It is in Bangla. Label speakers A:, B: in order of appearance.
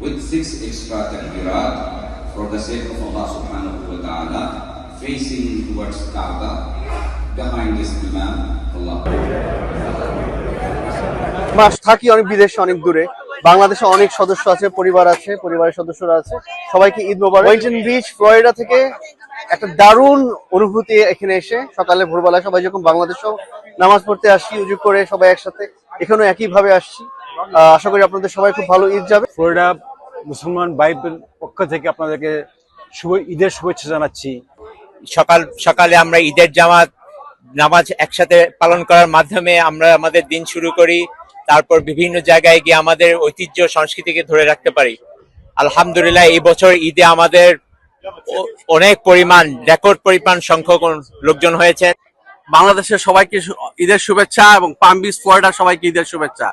A: with six extra takbirat for the sake of Allah subhanahu wa ta'ala, facing towards Kaaba, behind this Imam, Allah.
B: মাস থাকি অনেক বিদেশে অনেক দূরে। বাংলাদেশে অনেক সদস্য আছে পরিবার আছে পরিবারের সদস্যরা আছে। সবাইকে ঈদ মোবারক। ওয়েন্টন বিচ ফ্লোরিডা থেকে একটা দারুণ অনুভূতি এখানে এসে সকালে ভোরবেলা সবাই যখন বাংলাদেশেও নামাজ পড়তে আসি উজু করে সবাই একসাথে এখানেও একই ভাবে আসছি। আশা করি আপনাদের সবাই খুব ভালো ঈদ যাবে।
C: ফ্লোরিডা মুসলমান বাইবেল পক্ষ থেকে আপনাদেরকে শুভ ঈদের শুভেচ্ছা জানাচ্ছি।
D: সকাল সকালে আমরা ঈদের জামাত নামাজ একসাথে পালন করার মাধ্যমে আমরা আমাদের দিন শুরু করি তারপর বিভিন্ন জায়গায় গিয়ে আমাদের ঐতিহ্য সংস্কৃতিকে ধরে রাখতে পারি। আলহামদুলিল্লাহ এই বছর ঈদে আমাদের অনেক পরিমাণ রেকর্ড পরিমাণ সংখ্যক লোকজন হয়েছে।
E: বাংলাদেশের সবাইকে ঈদের শুভেচ্ছা এবং পাম বিচ ফ্লোরিডার সবাইকে ঈদের শুভেচ্ছা।